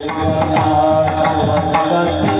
Thank you.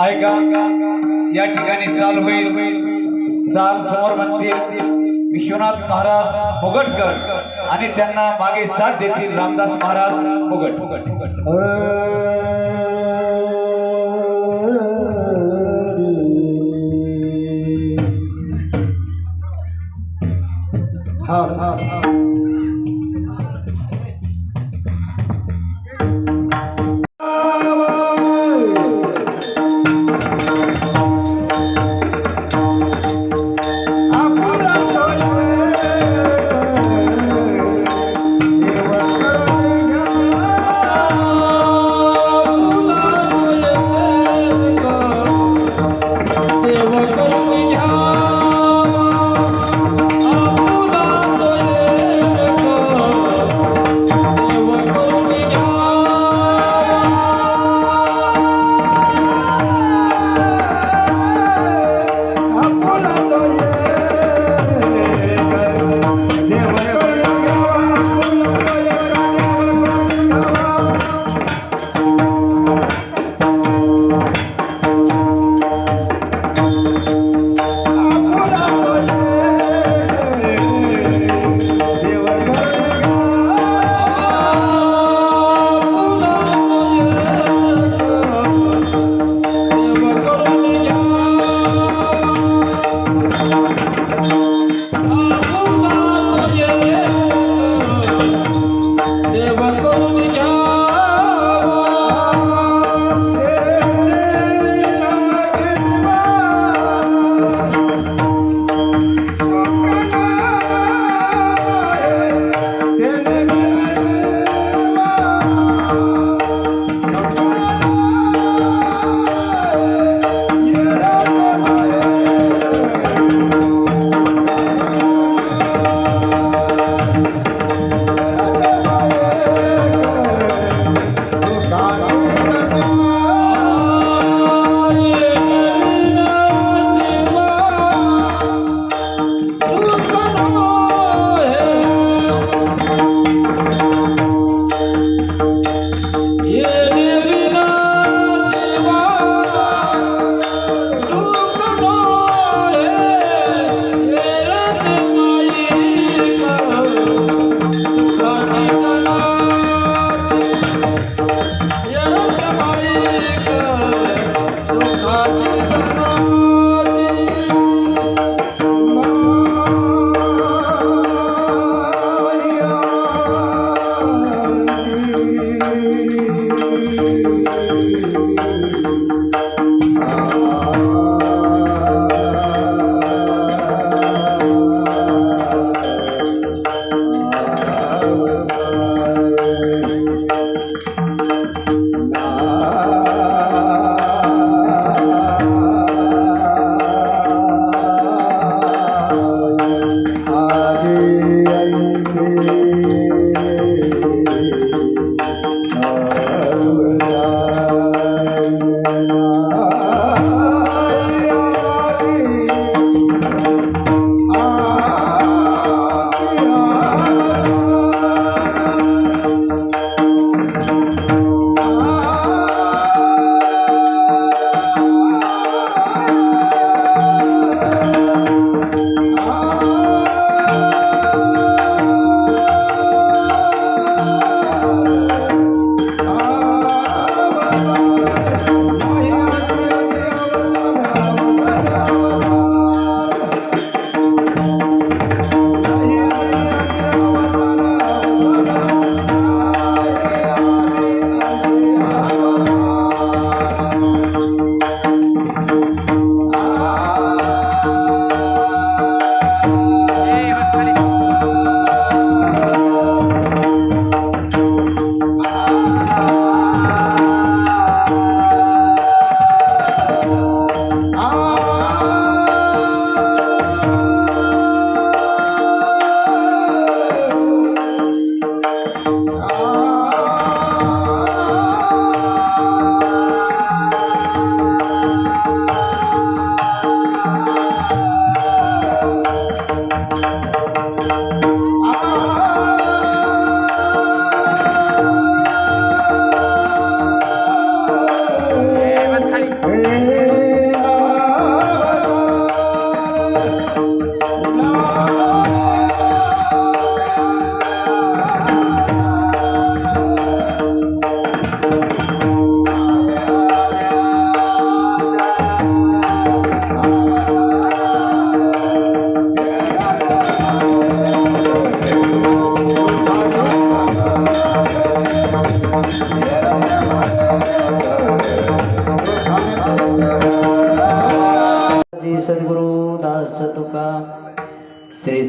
ऐका. या ठिकाणी चाल होईल. चाल समोर म्हणतील विश्वनाथ महाराज फुगटकर आणि त्यांना मागे साथ देतील रामदास महाराज फुगट फुगट फुगट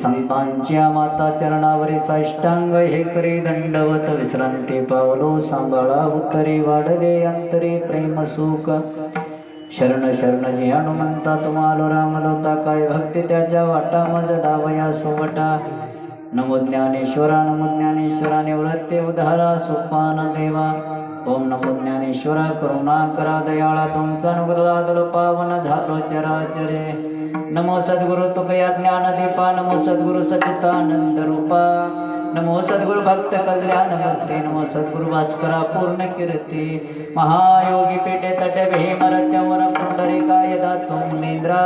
सांच्या माता चरणावरी साष्टांग हे करी दंडवत विश्रांती. पावलो सांभाळा उत्तरी वाढले अंतरे प्रेम सुख. शरण शरण जी हनुमंता तुम्हाला रामदोता काय भक्ती त्याच्या वाटा मज दावया सोवटा. नमो ज्ञानेश्वरा नमो ज्ञानेश्वरा निवृत्ते उधारा सुपान देवा. ओम नमो ज्ञानेश्वरा करुणा करा दयाळा तुमचा अनुग्रह पावन झालो चराचरे. नमो सद्गुरु तुकया ज्ञान दीपा नमो सद्गुरु सचितानंद रूपा नमो सद्गुरु भक्त कल्याण भक्ते नमो सद्गुरु भास्करा पूर्ण कीर्ती महायोगी पीठे तटे भीमरत्यवर पुंडरिकाय दातु निद्रा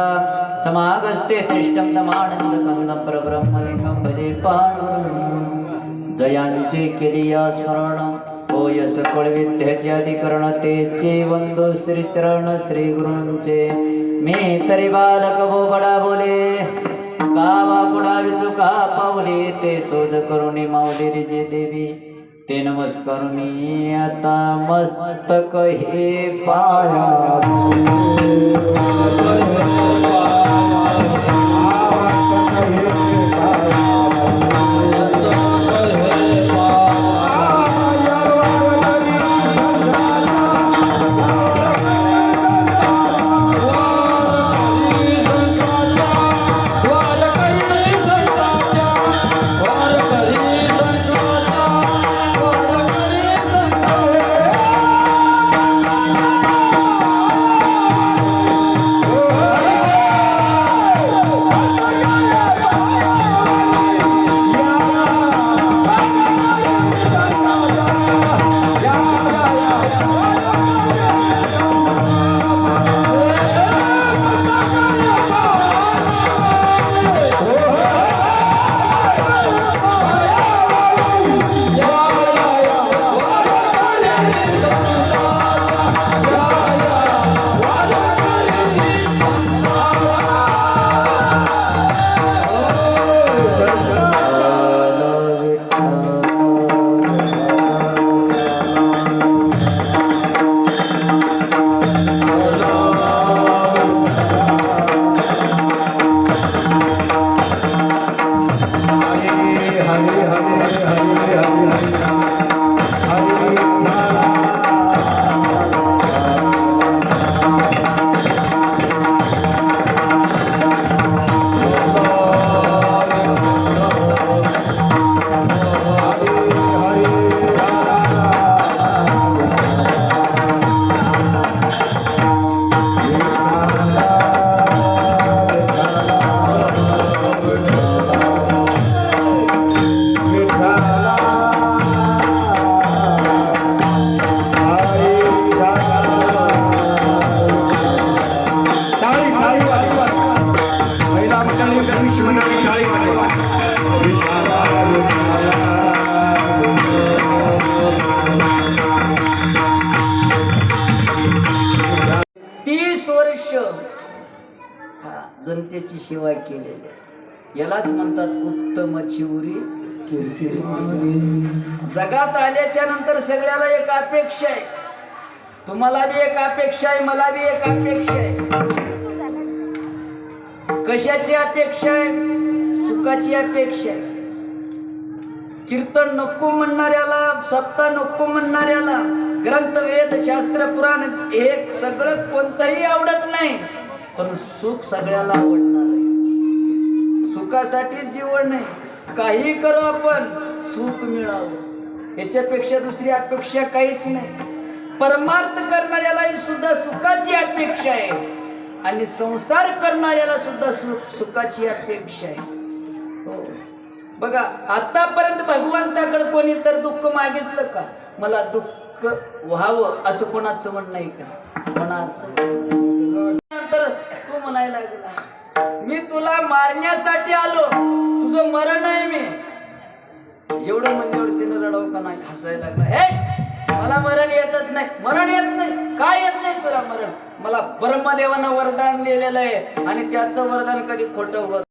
समागस्ते तिष्ठं समानंद कंदम परब्रह्मलिंगम भजे पाणु जयांचे केली या स्मरण ओ यस कळविद्याचे अधिकरण तेचे वंदो श्री चरण श्री गुरूंचे मी तरी बालक बो बडा बोले. कावा पुढा चुका पावले ते चोज करुणी माऊली रिजे देवी. ते नमस्कारुनी आता मस्तक हे पाया. केलेली. यालाच म्हणतात उत्तम चिवरी जगात आल्याच्यानंतर सगळ्याला एक अपेक्षा आहे. तुम्हाला बी एक अपेक्षा आहे मला बी एक अपेक्षा आहे. कशाची अपेक्षा आहे? सुखाची अपेक्षा आहे. कीर्तन नको म्हणणाऱ्याला सत्ता नको म्हणणाऱ्याला ग्रंथ वेद शास्त्र पुराण हे सगळं कोणतंही आवडत नाही. पण सुख सगळ्याला आवडत. सुखासाठी जीवन नाही. काही करू आपण सुख मिळावं. याच्यापेक्षा दुसरी अपेक्षा काहीच नाही. परमार्थ करणाऱ्यालाही सुद्धा सुखाची अपेक्षा आहे. आणि संसार करणाऱ्याला सुद्धा सुख सुखाची अपेक्षा आहे. हो. बघा आतापर्यंत भगवंताकडे कोणी तर दुःख मागितलं का? मला दुःख व्हावं असं कोणाचं म्हणणं आहे का? कोणाचं? नंतर तू म्हणायला लागला. मी तुला मारण्यासाठी आलो. तुझं मरण आहे मी. एवढं म्हणल्यावर तिनं रडव का नाही हसायला लागला. हे मला मरण येतच नाही. मरण येत नाही. काय येत नाही तुला मरण? मला ब्रह्मदेवानं वरदान दिलेलं आहे आणि त्याचं वरदान कधी खोटं होत